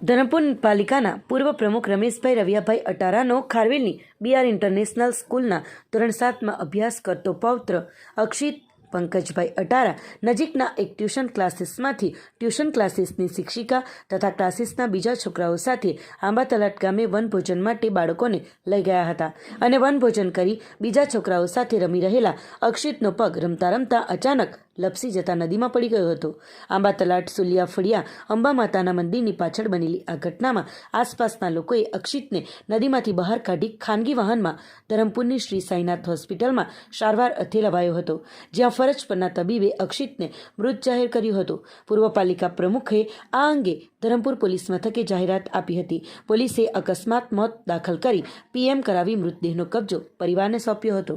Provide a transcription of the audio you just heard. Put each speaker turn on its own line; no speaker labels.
ધરમપુર પાલિકાના પૂર્વ પ્રમુખ રમેશભાઈ રવિયાભાઈ અટારાનો ખારવેલની બીઆર ઇન્ટરનેશનલ સ્કૂલના ધોરણ સાતમાં અભ્યાસ કરતો પૌત્ર અક્ષિત પંકજભાઈ અટારા નજીકના એક ટ્યુશન ક્લાસીસમાંથી ટ્યુશન ક્લાસીસની શિક્ષિકા તથા ક્લાસીસના બીજા છોકરાઓ સાથે આંબાતલાટ ગામે વનભોજન માટે બાળકોને લઈ ગયા હતા અને વનભોજન કરી બીજા છોકરાઓ સાથે રમી રહેલા અક્ષિતનો પગ રમતા રમતા અચાનક લપસી જતા નદીમાં પડી ગયો હતો. આંબા તલાટ સુલિયા ફળિયા અંબા માતાના મંદિરની પાછળ બનેલી આ ઘટનામાં આસપાસના લોકોએ અક્ષિતને નદીમાંથી બહાર કાઢી ખાનગી વાહનમાં ધરમપુરની શ્રી સાઈનાથ હોસ્પિટલમાં સારવાર અર્થે લવાયો હતો. જ્યાં ફરજ પરના તબીબે અક્ષિતને મૃત જાહેર કર્યું હતું. પૂર્વ પાલિકા પ્રમુખે આ અંગે ધરમપુર પોલીસ મથકે જાહેરાત આપી હતી. પોલીસે અકસ્માત મોત દાખલ કરી પીએમ કરાવી મૃતદેહનો કબજો પરિવારને સોંપ્યો હતો.